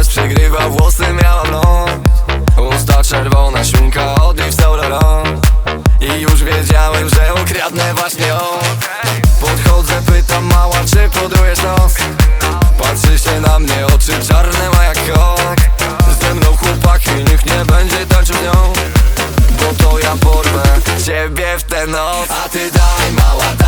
Bez przegrywa włosy miała blond. Usta czerwona, siunka od Yves Saint Laurent I już wiedziałem, że ukradnę właśnie ją Podchodzę, pytam mała, czy podujesz nos? Patrzy się na mnie, oczy czarne ma jak kok Ze mną chłopaki, nikt nie będzie tańczył nią. Bo to ja porwę ciebie w tę noc A ty daj mała,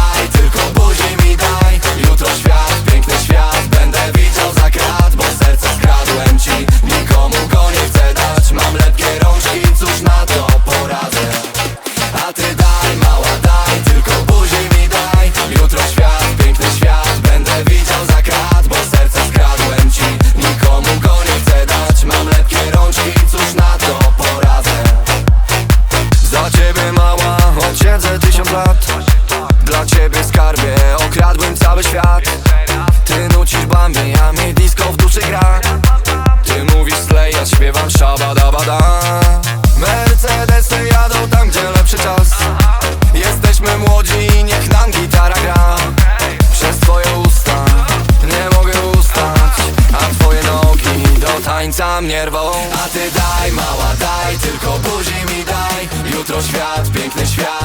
Dla ciebie skarbie okradłem cały świat. Ty nucisz bambi, a mi disco w duszy gra. Ty mówisz slej, ja śpiewam szabadabada Mercedesy jadą tam, gdzie lepszy czas. Jesteśmy młodzi i niech nam gitara gra. Przez twoje usta nie mogę ustać A twoje nogi do tańca mnie rwą. A ty daj mała, daj, tylko buzi mi daj. Jutro świat, piękny świat.